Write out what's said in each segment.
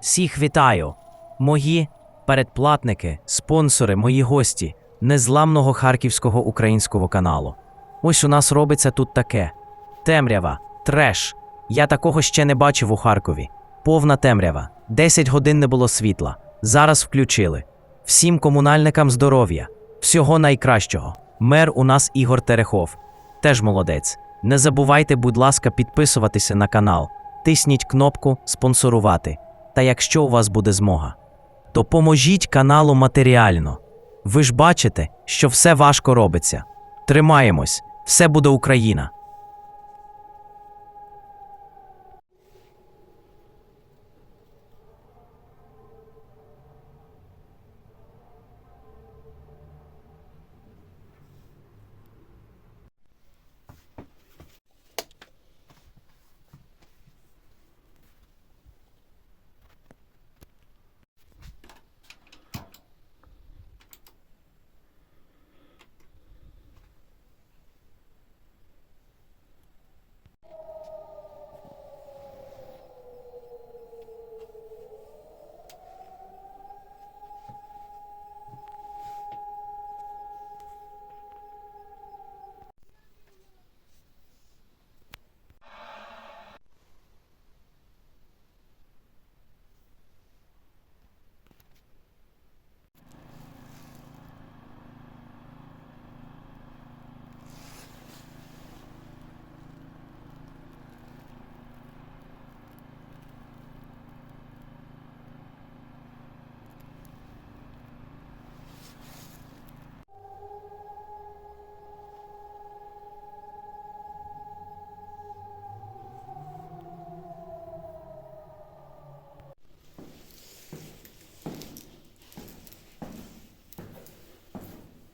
Всіх вітаю! Мої передплатники, спонсори, мої гості незламного харківського українського каналу. Ось у нас робиться тут таке: темрява, треш. Я такого ще не бачив у Харкові. Повна темрява. 10 годин не було світла. Зараз включили. Всім комунальникам здоров'я, всього найкращого. Мер у нас Ігор Терехов. Теж молодець. Не забувайте, будь ласка, підписуватися на канал, тисніть кнопку спонсорувати. Та якщо у вас буде змога, то поможіть каналу матеріально. Ви ж бачите, що все важко робиться. Тримаємось, все буде Україна.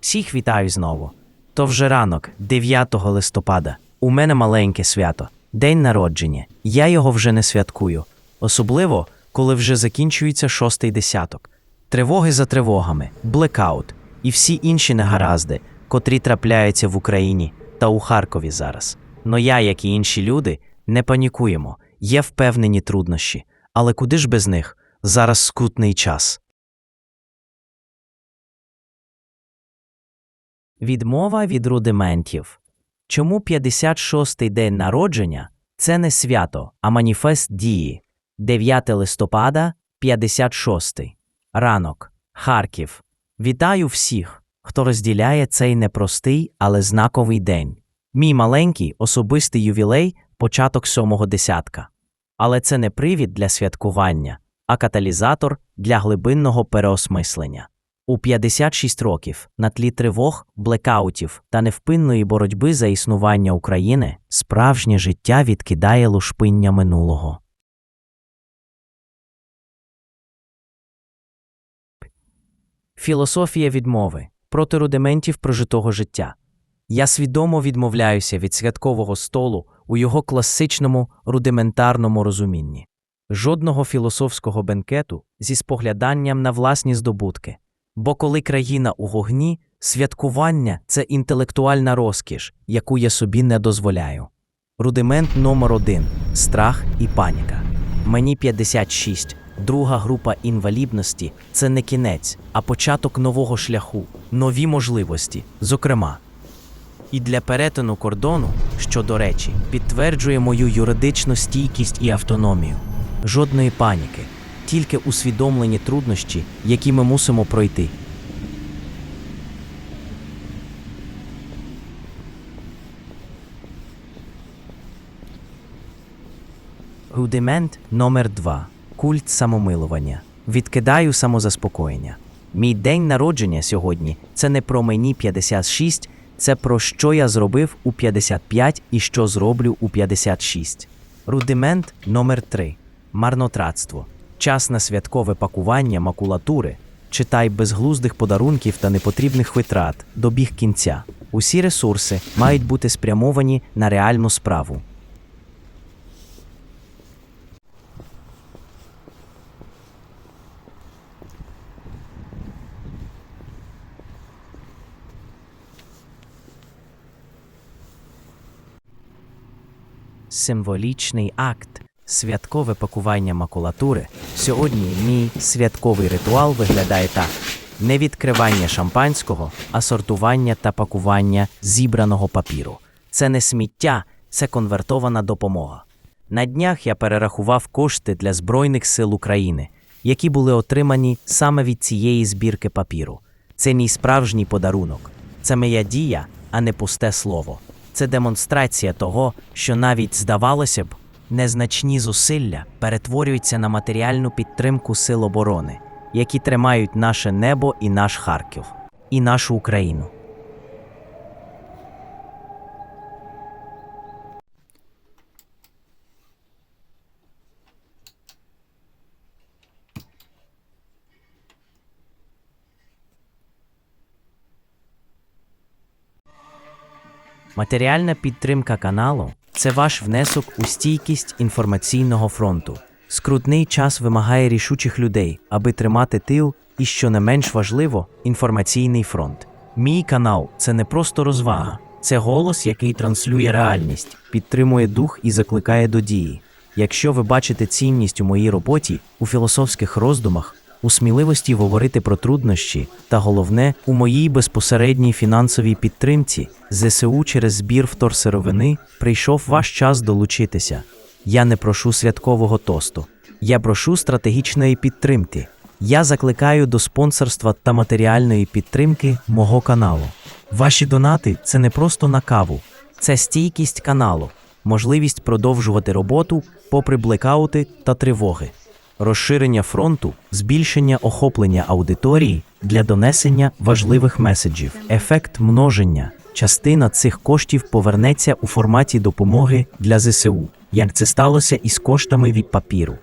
Всіх вітаю знову. То вже ранок, 9 листопада. У мене маленьке свято, день народження. Я його вже не святкую, особливо коли вже закінчується шостий десяток. Тривоги за тривогами, блекаут і всі інші негаразди, котрі трапляються в Україні та у Харкові зараз. Но я, як і інші люди, не панікуємо. Є впевнені труднощі, але куди ж без них? Зараз скутний час. Відмова від рудиментів. Чому 56-й день народження це не свято, а маніфест дії. 9 листопада, 56-й. Ранок. Харків. Вітаю всіх, хто розділяє цей непростий, але знаковий день. Мій маленький особистий ювілей початок сьомого десятка. Але це не привід для святкування, а каталізатор для глибинного переосмислення. У 56 років на тлі тривог, блекаутів та невпинної боротьби за існування України справжнє життя відкидає лушпиння минулого. Філософія відмови проти рудиментів прожитого життя. Я свідомо відмовляюся від святкового столу у його класичному рудиментарному розумінні. Жодного філософського бенкету зі спогляданням на власні здобутки. Бо коли країна у вогні, святкування це інтелектуальна розкіш, яку я собі не дозволяю. Рудимент номер один страх і паніка. Мені 56. Друга група інвалідності це не кінець, а початок нового шляху, нові можливості, зокрема. І для перетину кордону, що, до речі, підтверджує мою юридичну стійкість і автономію. Жодної паніки, тільки усвідомлені труднощі, які ми мусимо пройти. Рудимент номер 2 Культ самомилування. Відкидаю самозаспокоєння. Мій день народження сьогодні це не про мені 56, це про що я зробив у 55 і що зроблю у 56. Рудимент номер 3 Марнотратство. Час на святкове пакування макулатури. Читай безглуздих подарунків та непотрібних витрат добіг кінця. Усі ресурси мають бути спрямовані на реальну справу. Символічний акт святкове пакування макулатури. Сьогодні мій святковий ритуал виглядає так: не відкривання шампанського, а сортування та пакування зібраного папіру. Це не сміття, це конвертована допомога. На днях я перерахував кошти для Збройних сил України, які були отримані саме від цієї збірки папіру. Це мій справжній подарунок. Це моя дія, а не пусте слово. Це демонстрація того, що навіть здавалося б, незначні зусилля перетворюються на матеріальну підтримку сил оборони, які тримають наше небо і наш Харків, і нашу Україну. Матеріальна підтримка каналу це ваш внесок у стійкість інформаційного фронту. Скрутний час вимагає рішучих людей, аби тримати тил і, що не менш важливо, інформаційний фронт. Мій канал це не просто розвага, це голос, який транслює реальність, підтримує дух і закликає до дії. Якщо ви бачите цінність у моїй роботі, у філософських роздумах, у сміливості говорити про труднощі, та головне, у моїй безпосередній фінансовій підтримці ЗСУ через збір вторсировини прийшов ваш час долучитися. Я не прошу святкового тосту, я прошу стратегічної підтримки. Я закликаю до спонсорства та матеріальної підтримки мого каналу. Ваші донати це не просто на каву, це стійкість каналу, можливість продовжувати роботу попри блекаути та тривоги розширення фронту, збільшення охоплення аудиторії для донесення важливих меседжів, ефект множення. Частина цих коштів повернеться у форматі допомоги для ЗСУ, як це сталося із коштами від папіру.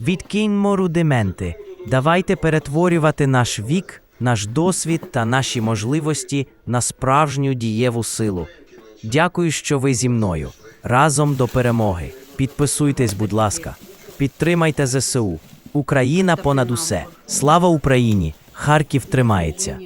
Відкиньмо рудименти. Давайте перетворювати наш вік, наш досвід та наші можливості на справжню дієву силу. Дякую, що ви зі мною. Разом до перемоги. Підписуйтесь, будь ласка. Підтримайте ЗСУ. Україна понад усе. Слава Україні! Харків тримається.